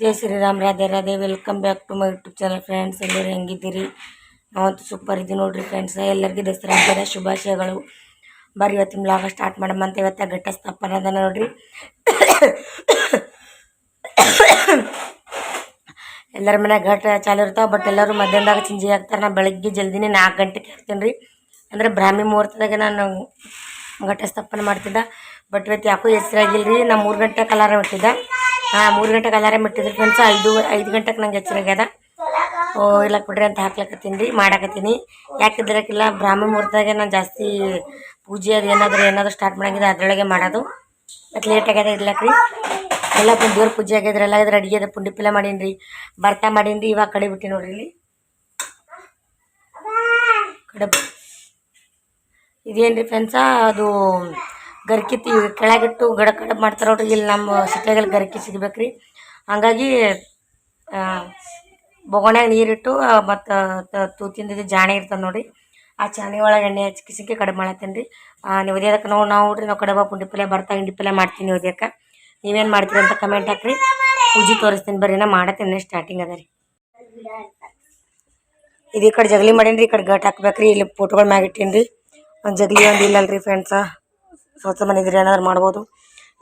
Jai Shriram, Radhe Radhe. Welcome back to my YouTube channel friends ಎಲ್ಲರೂ ಹೆಂಗಿದ್ದೀರಿ? ನಾವಂತೂ super ಇದ್ದೀವಿ ನೋಡಿರಿ ಫ್ರೆಂಡ್ಸ್ ಎಲ್ಲರಿಗೂ ದಸರಾ ಹಬ್ಬದ ಶುಭಾಶಯಗಳು. ಬರ್ರಿ ಇವತ್ತಿನ ಬ್ಲಾಗ ಸ್ಟಾರ್ಟ್ ಮಾಡಮ್ಮ ಅಂತ ಇವತ್ತ ಘಟ್ಟ ಸ್ಥಾಪನೆ ಅದ ನೋಡ್ರಿ. ಎಲ್ಲರ ಮನ್ಯಾಗ ಘಟ ಚಾಲು ಇರ್ತಾವೆ ಬಟ್ ಎಲ್ಲರೂ ಮಧ್ಯಾಹ್ನದಾಗ ಚಿಂಜಿ ಹಾಕ್ತಾರೆ. ನಾ ಬೆಳಗ್ಗೆ ಜಲ್ದಿನೇ ನಾಲ್ಕು ಗಂಟೆಗೆ ಹಾಕ್ತೀನಿ ರೀ ಅಂದರೆ ಬ್ರಾಹ್ಮಿ ಮುಹೂರ್ತದಾಗ ನಾನು ಘಟ ಮಾಡ್ತಿದ್ದ. ಬಟ್ ಇವತ್ತು ಯಾಕೋ ಹೆಸ್ರಾಗಿಲ್ಲ ರೀ ನಾ ಮೂರು ಗಂಟೆಗೆ ಅಲಾರಾಮ್ ಇಟ್ಟಿದ್ದೆ. ಹಾಂ, ಮೂರು ಗಂಟೆಗೆ ಅಲಾರಾಮ್ ಇಟ್ಟಿದ್ರಿ ಫ್ರೆಂಡ್ಸ್ ಐದು ಐದು ಗಂಟೆಗೆ ನಂಗೆ ಎಚ್ಚರಾಗ್ಯದ ಓ, ಇಲ್ಲ ಕೊಡ್ರಿ ಅಂತ ಹಾಕ್ಲಕತ್ತೀನಿ ರೀ, ಮಾಡಾಕತ್ತೀನಿ. ಯಾಕಿದ್ರಕ್ಕಿಲ್ಲ ಬ್ರಾಹ್ಮಿ ಮುಹೂರ್ತದಾಗೆ ನಾನು ಜಾಸ್ತಿ ಪೂಜೆ ಅದು ಏನಾದರೂ ಏನಾದರೂ ಸ್ಟಾರ್ಟ್ ಮಾಡಂಗಿದೆ ಅದರೊಳಗೆ ಮಾಡೋದು. ಮತ್ತು ಲೇಟ್ ಆಗ್ಯದ ಇರ್ಲಕ್ಕ ರೀ. ಎಲ್ಲ ದೇವ್ರ ಪೂಜೆ ಆಗ್ಯದ್ರಿ ಎಲ್ಲ ಇದ್ರ ಅಡುಗೆ ಅದ, ಪುಂಡಿ ಪಿಲ್ಲ ಮಾಡೀನಿ ರೀ ಬರ್ತಾ ಮಾಡೀನಿ ರೀ ಇವಾಗ ಕಡೆ ಬಿಟ್ಟು ನೋಡ್ರಿ ಇಲ್ಲಿ. ಇದೇನು ರೀ ಫ್ರೆಂಡ್ಸ ಅದು ಗರ್ಕಿ ತಿ ಕೆಳಗಿಟ್ಟು ಗಡ ಕಡ ಮಾಡ್ತಾರೆ ನೋಡ್ರಿ ಇಲ್ಲಿ ನಮ್ಮ ಸಿಟಿಯಾಗಲ್ಲಿ ಗರ್ಕಿ ಸಿಗ್ಬೇಕು ರೀ ಹಂಗಾಗಿ ಬೊಗಣ್ಯಾಗ ನೀರಿಟ್ಟು ಮತ್ತು ತೂತಿಂದ ಜಾಣೆ ಇರ್ತದೆ ನೋಡಿ ಆ ಚಾಣಿ ಒಳಗೆ ಎಣ್ಣೆ ಹಚ್ಚಿ ಕಿಸಿಕೆ ಕಡಿಮೆ ಮಾಡತ್ತೀನಿ ರೀ. ನೀವು ಒದ್ಯೋದಕ್ಕೆ ನಾವು ನಾವು ನೋಡ್ರಿ ನಾವು ಕಡಬ, ಪುಂಡಿ ಪಲ್ಯ ಬರ್ತಾ, ಹಿಂಡಿ ಪಲ್ಯ ಮಾಡ್ತೀನಿ ಒದ್ಯಕ್ಕೆ ನೀವೇನು ಮಾಡ್ತೀರಿ ಅಂತ ಕಮೆಂಟ್ ಹಾಕ್ರಿ. ಪೂಜೆ ತೋರಿಸ್ತೀನಿ ಬರ್ರಿ, ನಾ ಮಾಡತ್ತೀನಿ ಸ್ಟಾರ್ಟಿಂಗ್ ಅದ ರೀ. ಇದು ಕಡೆ ಜಗಲಿ ಮಾಡೀನಿ ರೀ ಈ ಕಡೆ ಗಟ್ ಹಾಕ್ಬೇಕ್ರಿ, ಇಲ್ಲಿ ಫೋಟೋಗಳು ಮ್ಯಾಗ ಇಟ್ಟೀನಿ ರೀ ಜಗಲಿ ಒಂದು ಇಲ್ಲಲ್ರಿ ಫ್ರೆಂಡ್ಸ ಸ್ವಚ್ಛ ಮನೆದ್ರಿ ಏನಾದ್ರು ಮಾಡ್ಬೋದು.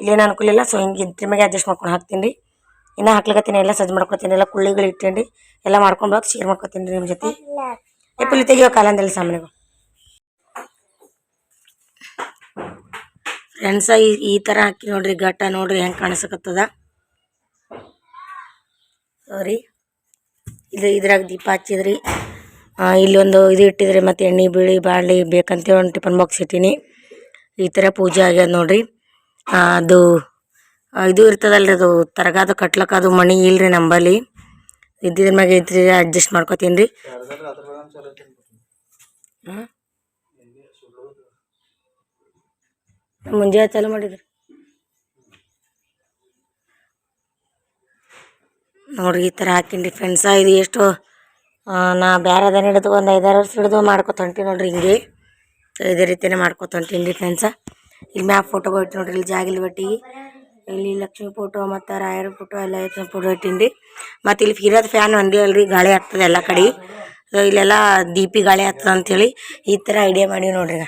ಇಲ್ಲೇನು ಅನುಕೂಲ ಇಲ್ಲ ಸೊ ಹಿಂಗೆ ಇದ್ರ ಮ್ಯಾಗೆ ಅಡ್ಜಸ್ಟ್ ಮಾಡ್ಕೊಂಡು ಹಾಕ್ತೀನಿ. ರೀ ಇನ್ನೂ ಹಾಕ್ಲಿಕತ್ತೀನಿ, ಎಲ್ಲ ಸಜ್ಜು ಮಾಡ್ಕೊತೀನಿ ಎಲ್ಲ ಕುಳ್ಳಿಗಳು ಇಟ್ಟೇನಿ, ಎಲ್ಲ ಮಾಡ್ಕೊಂಡು ಹೋಗಿ ಶೇರ್ ಮಾಡ್ಕೊತೀನಿ ರೀ ನಿಮ್ಮ ಜೊತೆ. ಏ, ಪುಲಿ ತೆಗಿಯೋ ಕಾಲಂದಲ್ಲಿ ಸಾಮಾನ್ಯಗಳು ಫ್ರೆಂಡ್ಸ ಈ ಈ ಥರ ಹಾಕಿ ನೋಡ್ರಿ ಘಟ್ಟ ನೋಡ್ರಿ ಹೆಂಗೆ ಕಾಣಿಸಕತ್ತದ. ಸಾರಿ. ಇದು ಇದ್ರಾಗ ದೀಪ ಹಚ್ಚಿದ್ರಿ. ಇಲ್ಲೊಂದು ಇದು ಇಟ್ಟಿದ್ರೆ ಮತ್ತು ಎಣ್ಣೆ, ಬೀಳಿ ಬಾಳೆ ಬೇಕಂತೇಳಿ ಒಂದು ಟಿಫನ್ ಬಾಕ್ಸ್ ಇಟ್ಟೀನಿ. ಈ ಥರ ಪೂಜೆ ಆಗ್ಯದ ನೋಡಿರಿ. ಅದು ಇದು ಇರ್ತದಲ್ರಿ, ಅದು ತರಗಾದ ಕಟ್ಲಕ್ಕ ಅದು ಮಣಿ ಇಲ್ರಿ ನಂಬಲ್ಲಿ. ಇದ್ದಿದ್ರ ಮ್ಯಾಗ ಐತ್ರಿ ಅಡ್ಜಸ್ಟ್ ಮಾಡ್ಕೊತೀನಿ ರೀ. ಮುಂಜಾನೆ ಚಾಲು ಮಾಡಿದ್ರಿ. ನೋಡ್ರಿ ಈ ಥರ ಹಾಕಿನ್ರಿ ಫ್ರೆಂಡ್ಸ ಇದು ಎಷ್ಟು ನಾ ಬೇರೆ ಅದನ್ನ ಹಿಡಿದು ಒಂದು ಐದಾರು ವರ್ಷ ಹಿಡಿದು ಮಾಡ್ಕೊತ ಹೊಂಟಿ ನೋಡ್ರಿ ಹಿಂಗೆ. ಸೊ ಇದೇ ರೀತಿನೇ ಮಾಡ್ಕೊತ ಹೊಂಟೀನಿ ರೀ ಫ್ರೆಂಡ್ಸ ಇಲ್ಲಿ ಮ್ಯಾಪ್ ಫೋಟೋ ಇಟ್ಟು ನೋಡ್ರಿ, ಇಲ್ಲಿ ಜಾಗಿಲ್ ಬಟ್ಟಿ. ಇಲ್ಲಿ ಲಕ್ಷ್ಮಿ ಫೋಟೋ ಮತ್ತು ರಾಯರ ಫೋಟೋ ಎಲ್ಲ ಐತೆ ಫೋಟೋ ಇಟ್ಟೀನಿ ರೀ ಮತ್ತು ಇಲ್ಲಿ ಫಿರೋದ್ ಫ್ಯಾನ್ ಒಂದೇ ಅಲ್ರಿ, ಗಾಳಿ ಆಗ್ತದೆ ಎಲ್ಲ ಕಡೆ. ಸೊ ಇಲ್ಲೆಲ್ಲ ದೀಪಿ ಗಾಳಿ ಆಗ್ತದೆ ಅಂಥೇಳಿ ಈ ಥರ ಐಡಿಯಾ ಮಾಡಿ ನೋಡ್ರಿ ಈಗ.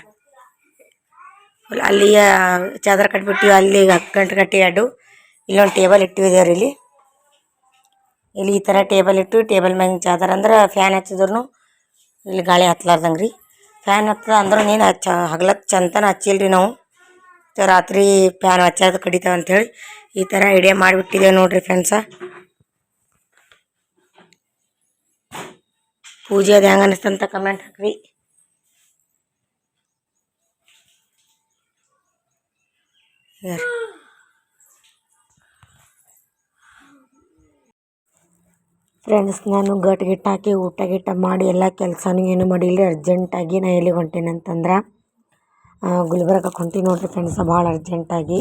ಅಲ್ಲಿ ಚಾದರ ಕಟ್ಬಿಟ್ಟಿವಿ ಅಲ್ಲಿ ಗಂಟು ಕಟ್ಟಿ ಅಡ್ಡು ಇಲ್ಲೊಂದು ಟೇಬಲ್ ಇಟ್ಟಿದ್ದೇವ್ರಿ ಇಲ್ಲಿ. ಇಲ್ಲಿ ಈ ಥರ ಟೇಬಲ್ ಇಟ್ಟು ಟೇಬಲ್ ಮ್ಯಾಗಿನ ಚಾದರ್ ಅಂದ್ರೆ ಫ್ಯಾನ್ ಹಚ್ಚಿದ್ರು ಇಲ್ಲಿ ಗಾಳಿ ಹತ್ಲಾರ್ದಂಗೆ ರೀ ಫ್ಯಾನ್ ಹತ್ತದ ಅಂದ್ರೆ ನೀನು ಹಚ್ಚ ಹಗ್ಲಕ್ಕೆ ಚಂತನ ರೀ ನಾವು. ರಾತ್ರಿ ಫ್ಯಾನ್ ಹಚ್ಚೋದು ಕಡಿತಾವ ಅಂಥೇಳಿ ಈ ಥರ ಐಡಿಯಾ ಮಾಡಿಬಿಟ್ಟಿದ್ದೇವೆ ನೋಡ್ರಿ ಫ್ರೆಂಡ್ಸ ಪೂಜೆ ಅದು ಹೆಂಗೆ ಅನಿಸ್ತಂತ ಕಮೆಂಟ್ ಹಾಕ್ರಿ. ಯಾರು? ಫ್ರೆಂಡ್ಸ್ ನಾನು ಗಟ್ ಗಿಟ್ ಹಾಕಿ ಊಟ ಗೀಟ ಮಾಡಿ ಎಲ್ಲ ಕೆಲಸನೂ ಏನು ಮಾಡಿಲ್ಲ ಅರ್ಜೆಂಟಾಗಿ ನಾ ಎಲ್ಲಿಗೆ ಹೊಂಟೀನಿ ಅಂತಂದ್ರೆ ಗುಲ್ಬರ್ಗಕ್ಕೆ ಹೊಂಟೀನಿ ನೋಡಿರಿ ಫ್ರೆಂಡ್ಸ್ ಭಾಳ ಅರ್ಜೆಂಟಾಗಿ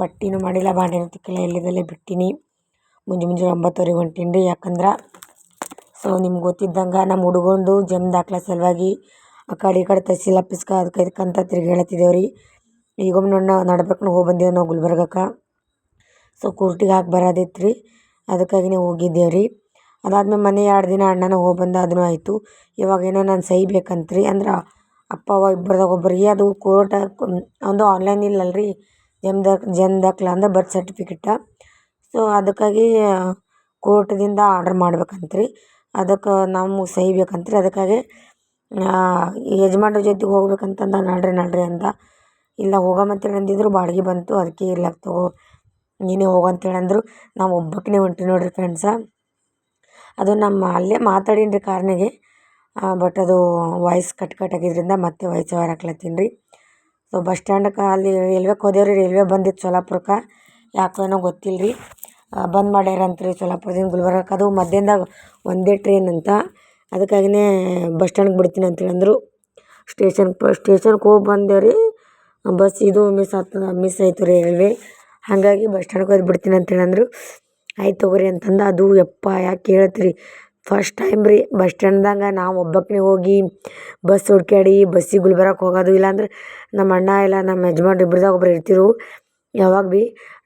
ಬಟ್ಟಿನೂ ಮಾಡಿಲ್ಲ ಬಾಂಡೆನೂ ತಿಕ್ಕಿಲ್ಲ ಎಲ್ಲಿದಲ್ಲೇ ಬಿಟ್ಟಿನಿ. ಮುಂಜೆ ಮುಂಜಾನೆ ಒಂಬತ್ತುವರೆಗೆ ಹೊಂಟೀನಿ ರೀ. ಯಾಕಂದ್ರೆ ಸೊ ನಿಮ್ಗೆ ಗೊತ್ತಿದ್ದಂಗೆ ನಮ್ಮ ಹುಡುಗಂದು ಜಮ್ ದಾಖಲೆ ಸಲುವಾಗಿ ಆ ಕಡೆ ಈ ಕಡೆ ತಹಸೀಲ್ ಆಫೀಸ್ಗೆ ಅದಕ್ಕೆ ಇದಕ್ಕಂತ ತಿರ್ಗಿ ಹೇಳತ್ತಿದ್ದೇವೆ ರೀ. ಈಗೊಮ್ಮೆ ನೋಡಿ ನಡ್ಬೇಕು ಹೋಗಿ ಬಂದೇವೆ ನಾವು ಗುಲ್ಬರ್ಗಕ್ಕೆ. ಸೊ ಕೂರ್ಟಿಗೆ ಹಾಕಿ ಬರೋದಿತ್ತು ರೀ ಅದಕ್ಕಾಗಿನೇ ಹೋಗಿದ್ದೇವೆ ರೀ. ಅದಾದ್ಮೇಲೆ ಮನೆ ಎರಡು ದಿನ ಅಣ್ಣನ ಹೋಗಿ ಬಂದ ಅದೂ ಆಯಿತು. ಇವಾಗ ಏನೋ ನಾನು ಸಹಿ ಬೇಕಂತ್ರಿ ಅಂದ್ರೆ ಅಪ್ಪ, ಅವ್ವ ಇಬ್ರದಾಗ ಒಬ್ಬರಿಗೆ ಅದು ಕೋರ್ಟ್ ಒಂದು ಆನ್ಲೈನ್ ಇಲ್ಲಲ್ರಿ. ಜನ್ ದಾಖಲೆ ಜನ್ ಅಂದ್ರೆ ಬರ್ತ್ ಸರ್ಟಿಫಿಕೇಟ ಸೊ ಅದಕ್ಕಾಗಿ ಕೋರ್ಟ್ದಿಂದ ಆರ್ಡ್ರ್ ಮಾಡ್ಬೇಕಂತ್ರಿ. ಅದಕ್ಕೆ ನಮ್ಮ ಸಹಿ ಬೇಕಂತ್ರಿ ಅದಕ್ಕಾಗಿ ಯಜಮಾನ್ರ ಜೊತೆಗೆ ಹೋಗ್ಬೇಕಂತಂದ ನಡ್ರಿ ನಡ್ರಿ ಅಂದ. ಇಲ್ಲ ಹೋಗಮಂತೇಳಿ ಅಂದಿದ್ರು, ಬಾಡಿಗೆ ಬಂತು, ಅದಕ್ಕೆ ಇರ್ಲಕ್ಕ ತಗೋ. ನೀನೇ ಹೋಗು ಅಂತೇಳಿ ಅಂದರು. ನಾವು ಒಬ್ಬಾಕಿನೇ ಹೊಂಟೀನಿ ನೋಡಿರಿ ಫ್ರೆಂಡ್ಸ ಅದು ನಮ್ಮ ಅಲ್ಲೇ ಮಾತಾಡೀನಿ ರೀ ಕಾರ್ನಾಗೆ ಬಟ್ ಅದು ವಾಯ್ಸ್ ಕಟ್ ಕಟ್ ಆಗಿದ್ದರಿಂದ ಮತ್ತೆ ವಾಯ್ಸ್ ಓವರ್ ಹಾಕ್ಲತ್ತೀನಿ ರೀ ಸೊ ಬಸ್ ಸ್ಟ್ಯಾಂಡಕ್ಕೆ ಅಲ್ಲಿ ರೈಲ್ವೆಗೆ ಹೋದೇವ್ರಿ ರೀ ರೈಲ್ವೆ ಬಂದಿತ್ತು ಸೊಲಾಪುರಕ್ಕೆ. ಯಾಕೋ ಏನೋ ಗೊತ್ತಿಲ್ಲ ರೀ ಬಂದ್ ಮಾಡ್ಯಾರಂತ್ರಿ ಸೋಲಾಪುರದಿಂದ ಗುಲ್ಬರ್ಗಕ್ಕೆ. ಅದು ಮಧ್ಯಾಹ್ನದಾಗ ಒಂದೇ ಟ್ರೈನ್ ಅಂತ. ಅದಕ್ಕಾಗಿಯೇ ಬಸ್ ಸ್ಟ್ಯಾಂಡ್ಗೆ ಬಿಡ್ತೀನಿ ಅಂತೇಳಿ ಅಂದರು. ಪ ಸ್ಟೇಷನ್ಗೆ ಹೋಗಿ ಬಂದೇವು ರೀ ಬಸ್ ಇದು ಮಿಸ್ ಆಗ್ತದೆ ಮಿಸ್ ಆಯಿತು ರೀ ರೈಲ್ವೆ ಹಾಗಾಗಿ ಬಸ್ ಸ್ಟ್ಯಾಂಡ್ಗೆ ಹೋಗಿ ಬಿಡ್ತೀನಿ ಅಂತೇಳಿ ಅಂದರು. ಆಯ್ತು ತಗೋರಿ ಅಂತಂದು, ಅದು ಯಪ್ಪ, ಯಾಕೆ ಹೇಳ್ತೀರಿ ಫಸ್ಟ್ ಟೈಮ್ ರೀ ಬಸ್ ಸ್ಟ್ಯಾಂಡ್ದಾಗ ನಾವು ಒಬ್ಬಾಕಿನೇ ಹೋಗಿ ಬಸ್ ಹುಡ್ಕ್ಯಾಡಿ ಬಸ್ಸಿಗೆ ಗುಲ್ಬರ್ಗಕ್ಕೆ ಹೋಗೋದು? ಇಲ್ಲಾಂದ್ರೆ ನಮ್ಮ ಅಣ್ಣ ಇಲ್ಲ ನಮ್ಮ ಯಜಮಾನ್ರು ಇಬ್ರದಾಗ ಒಬ್ರು ಇರ್ತಿರು. ಯಾವಾಗ ಭೀ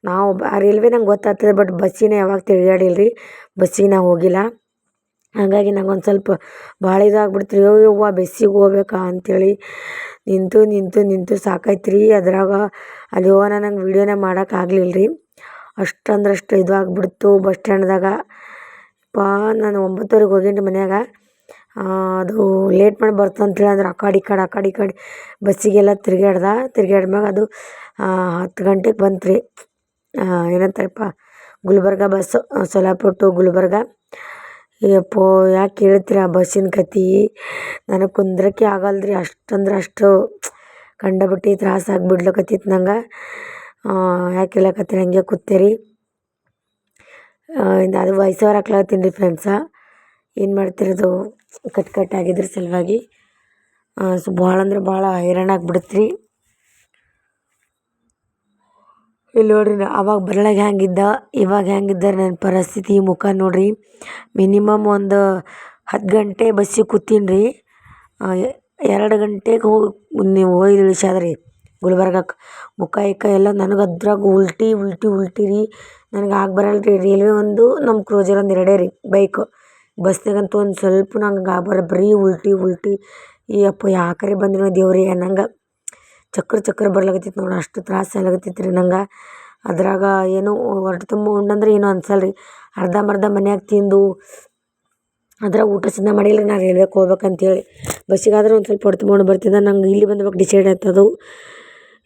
ನಾವು ಆ ರೈಲ್ವೆ ನಂಗೆ ಗೊತ್ತಾಗ್ತದೆ ಬಟ್ ಬಸ್ಸಿನ ಯಾವಾಗ ತಿರ್ಗಾಡಿಲ್ಲ ರೀ ಬಸ್ಸಿಗೆ ನಾ ಹೋಗಿಲ್ಲ. ಹಾಗಾಗಿ ನಂಗೆ ಒಂದು ಸ್ವಲ್ಪ ಭಾಳ ಇದಾಗ್ಬಿಡ್ತು ರೀ ಯವ್ವ ಬಸ್ಸಿಗೆ ಹೋಗ್ಬೇಕಾ ಅಂಥೇಳಿ ನಿಂತು ನಿಂತು ನಿಂತು ಸಾಕಾಯ್ತು ರೀ ಅದ್ರಾಗ ಅಲ್ಲಿ ಹೋಗೋಣ, ನಂಗೆ ವೀಡಿಯೋನೇ ಮಾಡೋಕೆ ಆಗ್ಲಿಲ್ಲ ರೀ ಅಷ್ಟು ಅಂದ್ರೆ ಅಷ್ಟು ಇದು ಆಗ್ಬಿಡ್ತು ಬಸ್ ಸ್ಟ್ಯಾಂಡ್ದಾಗ. ಪಾ, ನಾನು ಒಂಬತ್ತುವರೆಗೆ ಹೋಗೇನಿ ಮನೆಯಾಗ. ಅದು ಲೇಟ್ ಮಾಡಿ ಬರ್ತು ಅಂತೇಳಿ ಅಂದ್ರೆ ಆ ಕಡೆ, ಈ ಕಡೆ, ಆ ಕಡೆ, ಈ ಕಡೆ. ಬಸ್ಸಿಗೆಲ್ಲ ತಿರ್ಗಾಡ್ದೆ ತಿರ್ಗಾಡ್ಮ್ಯಾಗ ಅದು ಹತ್ತು ಗಂಟೆಗೆ ಬಂತು ರೀ ಏನಂತಾರಪ್ಪ, ಗುಲ್ಬರ್ಗ ಬಸ್ಸು ಸೊಲ್ಲಾಪುರ ಟು ಗುಲ್ಬರ್ಗ. ಯಪ್ಪೋ, ಯಾಕೆ ಕೇಳ್ತೀರ ಆ ಬಸ್ಸಿನ ಕತಿ ನನಗೆ ಕುಂದ್ರಕ್ಕೆ ಆಗಲ್ಲ ರೀ ಅಷ್ಟು ಅಂದ್ರೆ ಅಷ್ಟು ಕಂಡಪಟ್ಟಿ ತ್ರಾಸು ಆಗಿಬಿಡ್ಲಕತ್ತಿತ್ತು ನಂಗೆ. ಯಾಕೆ ಹೇಳಕತ್ತೀನಿ ಹಂಗೆ ಕೂತೀರಿ. ಅದು ವಾಯ್ಸ್ ಓವರ್ ಹಾಕ್ಲತ್ತೀನಿ ರೀ ಫ್ರೆಂಡ್ಸ ಏನು ಮಾಡ್ತಿರೋದು ಕಟ್ ಕಟ್ ಆಗಿದ್ರ ಸಲುವಾಗಿ. ಸೊ ಭಾಳ ಅಂದ್ರೆ ಭಾಳ ಹೈರಾಣ ಆಗ್ಬಿಡುತ್ತೆ ರೀ ಇಲ್ಲಿ ನೋಡ್ರಿ ಅವಾಗ ಬರಳಾಗ ಹ್ಯಾಂಗಿದ್ದ, ಇವಾಗ ಹೆಂಗಿದ್ದಾರೆ ನನ್ನ ಪರಿಸ್ಥಿತಿ ಮುಖ ನೋಡ್ರಿ. ಮಿನಿಮಮ್ ಒಂದು ಹತ್ತು ಗಂಟೆ ಬಸ್ಸಿಗೆ ಕೂತೀನಿ ರೀ ಎರಡು ಗಂಟೆಗೆ ಹೋಗಿ ನೀವು ಹೋಗಿ ಇಳಿಸ್ಯಾದ ರೀ ಗುಲ್ಬರ್ಗಕ್ಕೆ. ಮುಖ ಗಿಖ ಎಲ್ಲ ನನಗೆ ಅದ್ರಾಗ ಉಲ್ಟಿ ಉಲ್ಟಿ ಉಲ್ಟಿ ರೀ. ನನಗೆ ಆಗ ಬರಲ್ಲ ರೀ. ರೈಲ್ವೆ ಒಂದು, ನಮ್ಮ ಕ್ರೋಜರ್ ಒಂದು ಎರಡೇ ರೀ, ಬೈಕ್. ಬಸ್ನಾಗಂತೂ ಒಂದು ಸ್ವಲ್ಪ ನಂಗೆ ಆಗಿ ಬರೀ ಉಲ್ಟಿ ಉಲ್ಟಿ. ಈ ಅಪ್ಪ ಯಾಕರೆ ಬಂದಿರೋ ದೇವರೇ ನಂಗೆ ಚಕ್ರ ಚಕ್ರ ಬರ್ಲಾಕತ್ತಿತ್ತು ನೋಡಿ. ಅಷ್ಟು ತ್ರಾಸು ಆಗತ್ತಿತ್ತು ರೀ ನಂಗೆ. ಅದ್ರಾಗ ಏನು ಹೊಟ್ಟೆ ತುಂಬ ಉಂಡಂದ್ರೆ ಏನೂ ಅನ್ಸಲ್ಲ ರೀ. ಅರ್ಧಂಬರ್ಧ ಮನ್ಯಾಗ ತಿಂದು ಅದ್ರಾಗ ಊಟ ಸಿದ್ಧ ಮಾಡಿಲ್ಲ ನಾನು ರೈಲ್ವೆಗೆ ಹೋಗ್ಬೇಕಂತೇಳಿ. ಬಸ್ಸಿಗಾದ್ರೆ ಒಂದು ಸ್ವಲ್ಪ ತುಂಬ ಉಂಡು ಬರ್ತಿದ್ದೆ. ನಂಗೆ ಇಲ್ಲಿ ಬಂದ್ಬೇಕು ಡಿಸೈಡ್ ಆಯ್ತದು.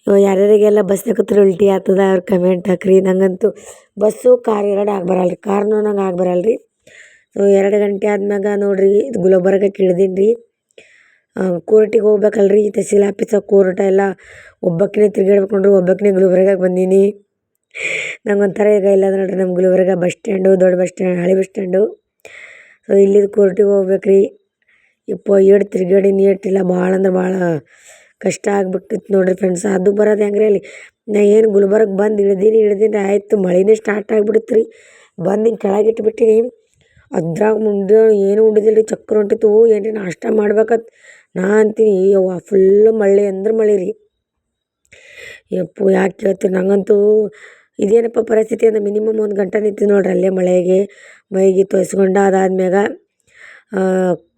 ಯಾರ್ಯಾರಿಗೆಲ್ಲ ಬಸ್ನಾಗ ಕೂತ್ರೆ ಉಲ್ಟಿ ಆಗ್ತದ ಅವ್ರು ಕಮೆಂಟ್ ಹಾಕ್ರಿ. ನಂಗಂತೂ ಬಸ್ಸು, ಕಾರ್ ಎರಡು ಆಗಿ ಬರಲ್ಲ ರೀ ಕಾರ್ನೂ ನಂಗೆ ಆಗಿ ಬರಲ್ಲ ರೀ ಸೊ ಎರಡು ಗಂಟೆ ಆದ್ಮ್ಯಾಗ ನೋಡಿರಿ, ಇದು ಗುಲ್ಬರ್ಗಕ್ಕೆ ಇಳ್ದೀನಿ ರೀ ಕೋರ್ಟಿಗೆ ಹೋಗ್ಬೇಕಲ್ರಿ, ತಹಸೀಲ್ ಆಫೀಸ ಕೋರ್ಟ ಎಲ್ಲ ಒಬ್ಬಕ್ಕೇ ತಿರ್ಗಾಡ್ಬೇಕು ನೋಡ್ರಿ ಗುಲ್ಬರ್ಗಕ್ಕೆ ಬಂದೀನಿ. ನಂಗೆ ಒಂಥರ ಈಗ ಇಲ್ಲ ನೋಡ್ರಿ ನಮ್ಮ ಗುಲ್ಬರ್ಗ ಬಸ್ ಸ್ಟ್ಯಾಂಡು, ದೊಡ್ಡ ಬಸ್ ಸ್ಟ್ಯಾಂಡ್, ಹಳೆ ಬಸ್ ಸ್ಟ್ಯಾಂಡು. ಸೊ ಇಲ್ಲಿದ್ದು ಕೋರ್ಟಿಗೆ ಹೋಗ್ಬೇಕು ರೀ ಏಟು ಏಟ್ ತಿರ್ಗಾಡೀನಿ ಏಟಿಲ್ಲ ಭಾಳ ಅಂದ್ರೆ ಭಾಳ ಕಷ್ಟ ಆಗ್ಬಿಟ್ಟಿತ್ತು ನೋಡ್ರಿ ಫ್ರೆಂಡ್ಸ್ ಅದು ಬರೋದು ಹೆಂಗ್ರಿ ಅಲ್ಲಿ. ನಾ ಏನು ಗುಲ್ಬರ್ಗ ಬಂದು ಇಳ್ದೀನಿ ಇಳ್ದೀನಿ, ಆಯಿತು ಮಳೆನೇ ಸ್ಟಾರ್ಟ್ ಆಗಿಬಿಡುತ್ತೆ ರೀ. ಬಂದು ಹಿಂಗೆ ಕೆಳಗಿಟ್ಬಿಟ್ಟಿನಿ ಅದ್ರಾಗ ಮುಂದೆ ಏನು ಉಂಡಿದಿಲ್ಲ ರೀ ಚಕ್ರ ಹೊಂಟಿತ್ತು ಏನು ರೀ ನಾಷ್ಟ ಮಾಡ್ಬೇಕಂತ? ನಾ ಅಂತೀನಿ, ಯವ್ವ ಫುಲ್ ಮಳೆ ಅಂದ್ರೆ ಮಳೆ ರೀ. ಯಪ್ಪು, ಯಾಕೆ ಕೇಳ್ತೀರಿ? ನಂಗಂತೂ ಇದೇನಪ್ಪ ಪರಿಸ್ಥಿತಿ ಅಂದ್ರೆ ಮಿನಿಮಮ್ ಒಂದು ಗಂಟೆ ನಿಂತಿದ್ದು ನೋಡ್ರಿ ಅಲ್ಲೇ ಮಳೆಗೆ. ಮೈಗೆ ತೊಯ್ಸ್ಕೊಂಡು ಅದಾದ್ಮ್ಯಾಗ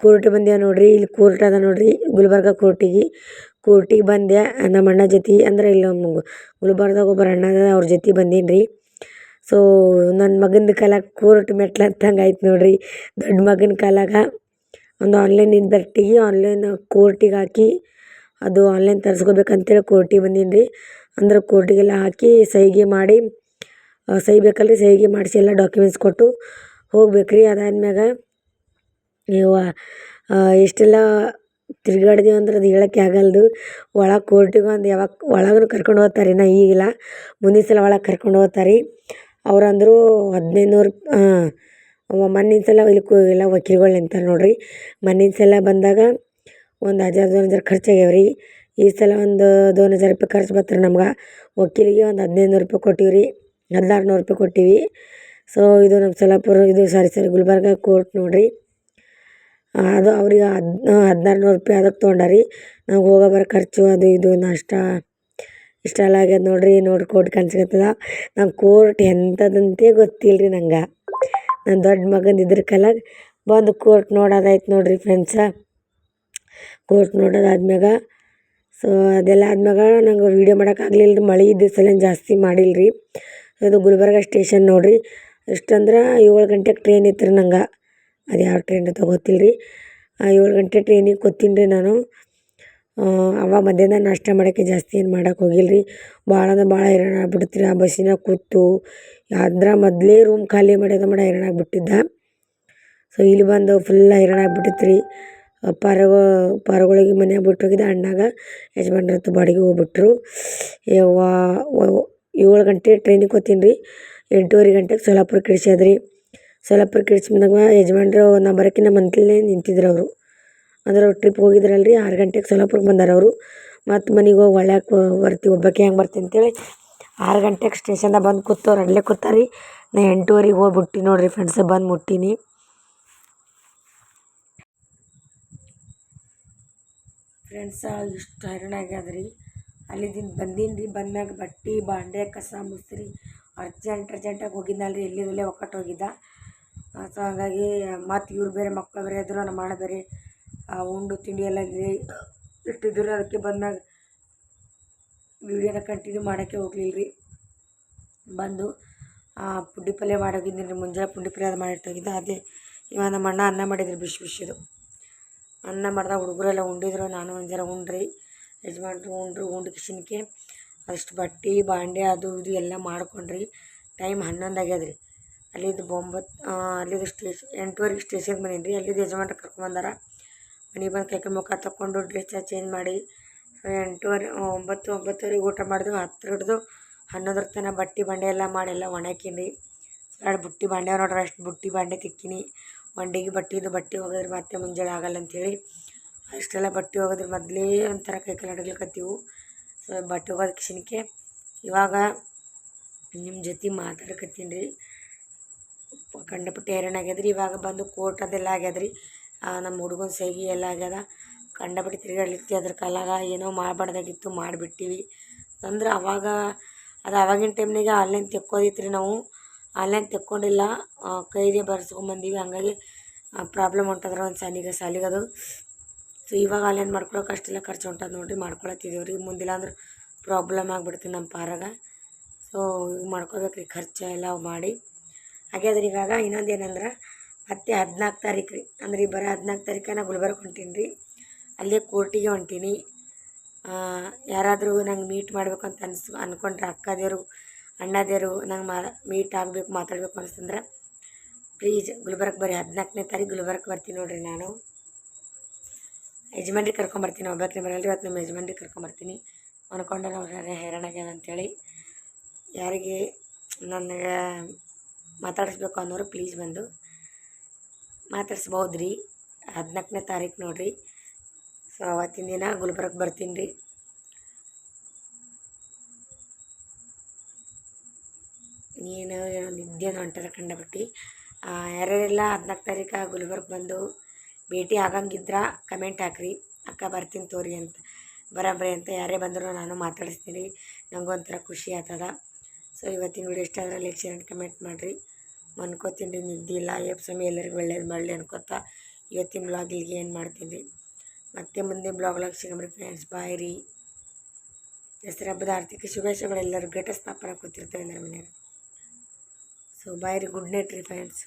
ಕೋರ್ಟ್ ಬಂದ್ಯಾ ನೋಡ್ರಿ? ಇಲ್ಲಿ ಕೋರ್ಟ್ ಅದ ನೋಡ್ರಿ, ಗುಲ್ಬರ್ಗ ಕೋರ್ಟಿಗೆ. ಕೋರ್ಟಿಗೆ ಬಂದೆ ನಮ್ಮ ಅಣ್ಣ ಜೊತೆ, ಅಂದ್ರೆ ಇಲ್ಲಿ ನಮ್ಮ ಗುಲ್ಬರ್ಗದಾಗ ಒಬ್ಬರು ಅಣ್ಣ ಅದ, ಅವ್ರ ಜೊತೆ ಬಂದೀನಿ ರೀ ಸೊ ನನ್ನ ಮಗನ ಕಾಲಾಗ ಕೋರ್ಟ್ ಮೆಟ್ಲು ಹತ್ತಂಗೆ ಆಯ್ತು ನೋಡ್ರಿ. ದೊಡ್ಡ ಮಗನ ಕಾಲಾಗ ಒಂದು ಆನ್ಲೈನಿಂದ ಬಟ್ಟಿಗೆ ಆನ್ಲೈನ್ ಕೋರ್ಟಿಗೆ ಹಾಕಿ ಅದು ಆನ್ಲೈನ್ ತರಿಸ್ಕೋಬೇಕಂತೇಳಿ ಕೋರ್ಟಿಗೆ ಬಂದೀನಿ ರೀ ಅಂದ್ರೆ ಕೋರ್ಟಿಗೆಲ್ಲ ಹಾಕಿ ಸೈಗೆ ಮಾಡಿ ಸಹಿ ಬೇಕಲ್ರಿ ಸಹಿಗೆ ಮಾಡಿಸಿ ಎಲ್ಲ ಡಾಕ್ಯುಮೆಂಟ್ಸ್ ಕೊಟ್ಟು ಹೋಗ್ಬೇಕು ರೀ ಅದಾದ್ಮ್ಯಾಗ ಯವ್ವ ಇಷ್ಟೆಲ್ಲ ತಿರ್ಗಾಡಿದೀವಿ ಅಂದ್ರೆ ಅದು ಹೇಳಕ್ಕೆ ಆಗಲ್ದು. ಒಳಗೆ ಕೋರ್ಟಿಗೆ ಒಂದು ಯಾವಾಗ ಒಳಗೂ ಕರ್ಕೊಂಡು ಹೋಗ್ತಾರೆ ಇನ್ನು ಈಗಿಲ್ಲ. ಮುಂದಿನ ಸಲ ಒಳಗೆ ಕರ್ಕೊಂಡು ಹೋಗ್ತಾರೆ. ಅವ್ರು ಅಂದರು ಹದಿನೈದು ನೂರು ಮೊನ್ನಿನ ಸಲ ಇಲ್ಲಿ ಕು ಎಲ್ಲ ವಕೀಲ್ಗಳು ನಿಂತಾರೆ ನೋಡ್ರಿ. ಮೊನ್ನಿನ ಸಲ ಬಂದಾಗ ಒಂದು ಹಜಾರ್, ದೋನ್ ಹಜಾರ್ ಖರ್ಚು ಆಗ್ಯಾವ ರೀ ಈ ಸಲ ಒಂದು ದೋನ್ ಹಜಾರ್ ರೂಪಾಯಿ ಖರ್ಚು ಬತ್ತು ರೀ ನಮ್ಗೆ. ವಕೀಲಿಗೆ ಒಂದು ಹದಿನೈದು ನೂರು ರೂಪಾಯಿ ಕೊಟ್ಟಿವಿ ರೀ ಹದಿನಾರು ನೂರು ರೂಪಾಯಿ ಕೊಟ್ಟೀವಿ. ಸೊ ಇದು ನಮ್ಮ ಸೊಲ್ಲಾಪುರ ಇದು ಸಾರಿ ಸಾರಿ ಗುಲ್ಬರ್ಗ ಕೋರ್ಟ್ ನೋಡ್ರಿ. ಅದು ಅವ್ರಿಗೆ ಹದ್ ಹದಿನಾರು ನೂರು ರೂಪಾಯಿ ಅದಕ್ಕೆ ತೊಗೊಂಡಾರಿ. ನಾವು ಹೋಗೋ ಬರೋ ಖರ್ಚು ಅದು ಇದು ನಾಷ್ಟ. ಇಷ್ಟೆಲ್ಲ ಆಗ್ಯದ ನೋಡಿರಿ ನೋಡಿ ಕೋರ್ಟ್ ಕನ್ಸಿಗತ್ತದ ನಮ್ಮ ಕೋರ್ಟ್ ಎಂಥದಂತೆ ಗೊತ್ತಿಲ್ಲ ರೀ ನಂಗೆ. ನನ್ನ ದೊಡ್ಡ ಮಗಂದು ಇದ್ರ ಕಲ ಬಂದು ಕೋರ್ಟ್ ನೋಡೋದಾಯ್ತು ನೋಡಿರಿ ಫ್ರೆಂಡ್ಸ. ಕೋರ್ಟ್ ನೋಡೋದಾದ್ಮ್ಯಾಗ, ಸೊ ಅದೆಲ್ಲ ಆದ್ಮ್ಯಾಗ ನಂಗೆ ವೀಡಿಯೋ ಮಾಡೋಕ್ಕಾಗಲಿಲ್ಲ ರೀ ಮಳೆ ಇದ್ದ ಸಲ ಜಾಸ್ತಿ ಮಾಡಿಲ್ಲ ರೀ ಅದು ಗುಲ್ಬರ್ಗ ಸ್ಟೇಷನ್ ನೋಡಿರಿ. ಎಷ್ಟಂದ್ರೆ ಏಳು ಗಂಟೆಗೆ ಟ್ರೈನ್ ಇತ್ತು ರೀ ನಂಗೆ. ಅದು ಯಾವ ಟ್ರೈನ್ ಅಂತ ಗೊತ್ತಿಲ್ಲ ರೀ ಏಳು ಗಂಟೆ ಟ್ರೈನಿಗೆ ಕೂತೀನಿ ರೀ ನಾನು. ಅವ ಮಧ್ಯಾಹ್ನ ನಾಷ್ಟ ಮಾಡೋಕ್ಕೆ ಜಾಸ್ತಿ ಏನು ಮಾಡಕ್ಕೆ ಹೋಗಿಲ್ಲ ರೀ ಭಾಳ ಅಂದ್ರೆ ಭಾಳ ಹೈರಾಣ ಆಗ್ಬಿಡ್ತು ಆ ಬಸ್ಸಿನಾಗ ಕೂತು. ಅದ್ರ ಮೊದಲೇ ರೂಮ್ ಖಾಲಿ ಮಾಡೋದು ಮಾಡಿ ಹೈರಾಣ ಆಗಿಬಿಟ್ಟಿದ್ದ. ಸೊ ಇಲ್ಲಿ ಬಂದು ಫುಲ್ ಹೈರಾಣ ಆಗ್ಬಿಟ್ಟಿತ್ತು ರೀ ಪಾರಗ, ಪಾರಗಳಿಗೆ ಮನ್ಯಾಗ ಬಿಟ್ಟು ಹೋಗಿದ್ದೆ ಅಣ್ಣಾಗ. ಯಜಮಾನ್ರ ಹತ್ರ ಬಾಡಿಗೆ ಹೋಗ್ಬಿಟ್ರು. ಏಳು ಗಂಟೆ ಟ್ರೈನಿಗೆ ಕೂತೀನಿ ರೀ. ಎಂಟೂವರೆ ಗಂಟೆಗೆ ಸೋಲಾಪುರ ಕಳಿಸ್ಯಾದ್ರಿ ಸೊಲ್ಲಾಪುರಕ್ಕೆ ಕಿಡ್ಸ್ ಬಂದಾಗ ಯಜಮಾನ್ರು ನಾ ಬರೋಕ್ಕಿಂತ ಮೊದಲೇ ನಿಂತಿದ್ರು ಅವರು. ಅಂದ್ರೆ ಅವ್ರು ಟ್ರಿಪ್ ಹೋಗಿದ್ರಲ್ರಿ, ಆರು ಗಂಟೆಗೆ ಸೋಲಾಪುರಕ್ಕೆ ಬಂದಾರ ಅವರು. ಮತ್ತು ಮನೆಗೆ ಹೋಗಿ ಒಳ್ಯಾಕ ಬರ್ತೀವಿ ಒಬ್ಬಾಕೆ ಹೆಂಗೆ ಬರ್ತೀನಿ ಅಂತೇಳಿ ಆರು ಗಂಟೆಗೆ ಸ್ಟೇಷನ್ದಾಗ ಬಂದು ಕೂತವ್ರು, ಅಲ್ಲೇ ಕೂತಾರೆ. ನಾ ಎಂಟೂವರೆಗೆ ಹೋಗ್ಬಿಟ್ಟು ನೋಡಿರಿ ಫ್ರೆಂಡ್ಸ್ ಬಂದು ಮುಟ್ಟೀನಿ. ಫ್ರೆಂಡ್ಸ ಇಷ್ಟು ಹೈರಾಣ ಆಗ್ಯದ ರೀ ಅಲ್ಲಿದಿಂದ ಬಂದೀನಿ ರೀ ಬಂದ್ಮ್ಯಾಗ ಬಟ್ಟೆ, ಬಾಂಡೆ, ಕಸ ಮುಸ್ರಿ ಅರ್ಜೆಂಟ್ ಅರ್ಜೆಂಟಾಗಿ ಹೋಗಿದ್ದಲ್ರಿ ಎಲ್ಲಿದಲ್ಲೇ ಒಕ್ಕಟ್ಟು ಹೋಗಿದ್ದ. ಸೊ ಹಾಗಾಗಿ ಮತ್ತು ಇವ್ರು ಬೇರೆ ಮಕ್ಕಳು ಬೇರೆ ಇದ್ರು ನಮ್ಮ ಅಣ್ಣ ಬೇರೆ ಆ, ಉಂಡು ತಿಂಡಿ ಎಲ್ಲ ಇಟ್ಟಿದ್ರು ಅದಕ್ಕೆ ಬಂದಾಗ ವಿಡಿಯೋನ ಕಂಟಿನ್ಯೂ ಮಾಡೋಕ್ಕೆ ಹೋಗ್ಲಿಲ್ಲ ರೀ ಬಂದು ಪುಂಡಿ ಪಲ್ಯ ಮಾಡೋಗಿದ್ದೀನಿ ರೀ ಮುಂಜಾನೆ ಪುಂಡಿ ಪಲ್ಯ ಅದು ಮಾಡಿಟ್ಟೋಗಿದ್ದೆ ಅದೇ ಇವಾಗ ನಮ್ಮ ಅಣ್ಣ ಅನ್ನ ಮಾಡಿದ್ರು ಬಿಸಿ ಬಿಸಿದು ಅನ್ನ ಮಾಡಿದಾಗ ಹುಡುಗರೆಲ್ಲ ಉಂಡಿದ್ರು ನಾನು ಒಂದು ಜರ ಉಂಡ್ರಿ ಯಜಮಾನ್ರು ಉಂಡ್ರು ಉಂಡು ಕಿಶನ್ಕೆ. ಅಷ್ಟು ಬಟ್ಟೆ ಬಾಂಡೆ ಅದು ಇದು ಎಲ್ಲ ಮಾಡ್ಕೊಂಡ್ರಿ. ಟೈಮ್ ಹನ್ನೊಂದು ಅಲ್ಲಿದ್ದು ಬೊಂಬತ್ತು ಅಲ್ಲಿದ್ದು ಸ್ಟೇಷ್, ಎಂಟುವರೆಗೆ ಸ್ಟೇಷನ್ಗೆ ಬಂದೀನಿ ರೀ ಅಲ್ಲಿದ್ದು ಯಜಮಾನ್ರು ಕರ್ಕೊಂಬಂದಾರ ಮನೆಗೆ ಬಂದು ಕೈಕ ಮುಖ ತಕ್ಕೊಂಡು ಡ್ರೆಸ್ ಚೇಂಜ್ ಮಾಡಿ ಎಂಟೂವರೆ ಒಂಬತ್ತು, ಒಂಬತ್ತುವರೆಗೆ ಊಟ ಮಾಡಿದ್ವಿ ಹತ್ತು ಹಿಡ್ದು ಹನ್ನೊಂದರ ತನಕ ಬಟ್ಟೆ ಬಂಡೆ ಎಲ್ಲ ಮಾಡಿ ಎಲ್ಲ ಒಣಾಕೀನಿ ಎರಡು ಬುಟ್ಟಿ ಬಾಂಡೆ ನೋಡ್ರಿ, ಅಷ್ಟು ಬುಟ್ಟಿ ಬಾಂಡೆ ತಿಕ್ಕಿನಿ. ಒಂಡೆಗೆ ಬಟ್ಟೆದು ಬಟ್ಟೆ ಹೋಗಿದ್ರೆ ಮತ್ತೆ ಮುಂಜಾನೆ ಆಗಲ್ಲ ಅಂಥೇಳಿ ಅಷ್ಟೆಲ್ಲ ಬಟ್ಟೆ ಹೋಗಿದ್ರೆ ಮೊದಲೇ ಒಂಥರ ಕೈಕಾಲು ಅಡಗ್ಲಿಕ್ಕತ್ತೀವು ಸೊ ಬಟ್ಟೆ ಹೋಗೋದು ಇವಾಗ ನಿಮ್ಮ ಜೊತೆ ಮಾತಾಡ್ಕತ್ತೀನಿ ರೀ. ಕಂಡಪಟ್ಟೆ ಹೈರಾಣ ರೀ ಇವಾಗ ಬಂದು ಕೋರ್ಟ್ ಅದೆಲ್ಲ ಆಗ್ಯದ ರೀ ನಮ್ಮ ಹುಡುಗನ ಸೈಗಿ ಎಲ್ಲ ಆಗ್ಯದ. ಕಂಡಪಟ್ಟೆ ತಿರುಗಾಡ್ಲಿಕ್ಕೆ ಅದ್ರ ಕಾಲಾಗ ಏನೋ ಮಾಡಬಾರ್ದಾಗಿತ್ತು, ಮಾಡಿಬಿಟ್ಟಿವಿ. ಅಂದ್ರೆ ಅವಾಗ, ಅದು ಅವಾಗಿನ ಟೈಮ್ನಾಗೆ ಆನ್ಲೈನ್ ತೆಕ್ಕೋದಿತ್ತು ರೀ ನಾವು. ಆನ್ಲೈನ್ ತೆಕ್ಕೊಂಡಿಲ್ಲ. ಕೈದೇ ಬರ್ಸ್ಕೊಂಬಂದೀವಿ ಹಂಗಾಗಿ ಪ್ರಾಬ್ಲಮ್ ಹೊಂಟದ್ರ ಒಂದು ಸಾಲಿಗೆ, ಸಾಲಿಗದು. ಸೊ ಇವಾಗ ಆನ್ಲೈನ್ ಮಾಡ್ಕೊಳಕ್ಕೆ ಅಷ್ಟೆಲ್ಲ ಖರ್ಚು ಹೊಂಟದ ನೋಡಿರಿ. ಮಾಡ್ಕೊಳತ್ತಿದ್ದೀವಿ ರೀ ಮುಂದಿಲ್ಲ ಅಂದ್ರೆ ಪ್ರಾಬ್ಲಮ್ ಆಗಿಬಿಡ್ತೀನಿ ನಮ್ಮ ಪಾರಾಗ. ಸೊ ಮಾಡ್ಕೋಬೇಕು ರೀ ಖರ್ಚು ಎಲ್ಲ ಮಾಡಿ. ಹಾಗಾದ್ರೆ ಇವಾಗ ಇನ್ನೊಂದು ಏನಂದ್ರೆ ಮತ್ತೆ ಹದಿನಾಲ್ಕು ತಾರೀಕು ರೀ. ಅಂದ್ರೆ ಈ ಬರೋ ಹದಿನಾಲ್ಕು ತಾರೀಕು ನಾ ಗುಲ್ಬರ್ಗ ಹೊಂಟೀನಿ ರೀ. ಅಲ್ಲೇ ಕೋರ್ಟಿಗೆ ಹೊಂಟೀನಿ. ಯಾರಾದರೂ ನಂಗೆ ಮೀಟ್ ಮಾಡಬೇಕು ಅಂತ ಅನ್ಸ್ ಅಂದ್ಕೊಂಡ್ರೆ ಅಕ್ಕದೇರು ಅಣ್ಣದೇವರು ನಂಗೆ ಮಾ ಮೀಟ್ ಆಗಬೇಕು, ಮಾತಾಡಬೇಕು ಅನಿಸ್ತಂದ್ರೆ ಪ್ಲೀಸ್ ಗುಲ್ಬರ್ಗ ಬರೀ ಹದಿನಾಲ್ಕನೇ ತಾರೀಕು ಗುಲ್ಬರ್ಗ ಬರ್ತೀನಿ ನೋಡಿರಿ ನಾನು. ಯಜಮಾನ್ರಿಗೆ ಕರ್ಕೊಂಬರ್ತೀನಿ ಒಬ್ಬಕ್ಕೆ ಬರಲ್ರಿ. ಇವತ್ತು ನಮ್ಮ ಯಜಮಾನ್ರಿಗೆ ಕರ್ಕೊಂಬರ್ತೀನಿ. ಅನ್ಕೊಂಡ್ರೆ ಅವ್ರು ಹೈರಾಣಾಗ್ಯದ ಅಂತೇಳಿ. ಯಾರಿಗೆ ನನಗೆ ಮಾತಾಡಿಸ್ಬೇಕು ಅನ್ನೋರು ಪ್ಲೀಸ್ ಬಂದು ಮಾತಾಡಿಸ್ಬೋದು ರೀ ಹದಿನಾಲ್ಕನೇ ತಾರೀಕು ನೋಡಿರಿ. ಸೊ ಅವತ್ತಿನ ದಿನ ಗುಲ್ಬರ್ಗ ಬರ್ತೀನಿ ರೀ. ಏನು ಏನೋ ನಿದ್ದೆನೋ ಹೊಂಟದ ಕಂಡಬಿಟ್ಟು ಯಾರ್ಯಾರೆಲ್ಲ ಹದಿನಾಲ್ಕು ತಾರೀಕು ಗುಲ್ಬರ್ಗ ಬಂದು ಭೇಟಿ ಆಗಂಗಿದ್ರೆ ಕಮೆಂಟ್ ಹಾಕ್ರಿ. ಅಕ್ಕ ಬರ್ತೀನಿ ತೋರಿ ಅಂತ, ಬರಬ್ರಿ ಅಂತ ಯಾರೇ ಬಂದರೂ ನಾನು ಮಾತಾಡಿಸ್ತೀನಿ ನನಗೂ ಒಂಥರ ಖುಷಿ ಆಗ್ತದ. ಸೊ ಇವತ್ತಿನ ವಿಡಿಯೋ ಇಷ್ಟ ಆದರೆ ಲೈಕ್ ಶೇರ್ ಕಮೆಂಟ್ ಮಾಡಿರಿ. ಮನ್ಕೋತೀನಿ ರೀ ನಿದ್ದೆ ಇಲ್ಲ ಅಯ್ಯಪ್ಪ ಸ್ವಾಮಿ, ಎಲ್ಲರಿಗೂ ಒಳ್ಳೇದು ಮಾಡಲಿ ಅನ್ಕೋತಾ ಇವತ್ತಿನ ಬ್ಲಾಗ್ ಇಲ್ಲಿಗೆ ಏನು ಮಾಡ್ತೀನಿ. ಮತ್ತೆ ಮುಂದೆ ಬ್ಲಾಗ್ಲಾಗ ಸಿಗಂಬ್ರಿ ಫ್ರೆಂಡ್ಸ್ ಬಾಯ್ ರೀ. ದಸರಾ ಹಬ್ಬದ ಆರ್ಥಿಕ ಶುಭಾಶಯಗಳೆಲ್ಲರೂ ಎಲ್ಲರೂ ಘಟ ಸ್ಥಾಪನ ಕೂತಿರ್ತೇವೆ ಎಲ್ಲರ ಮನೆಯಾಗ ಸೊ ಬಾಯ್ ರೀ. ಗುಡ್ ನೈಟ್ ರೀ ಫ್ರೆಂಡ್ಸ್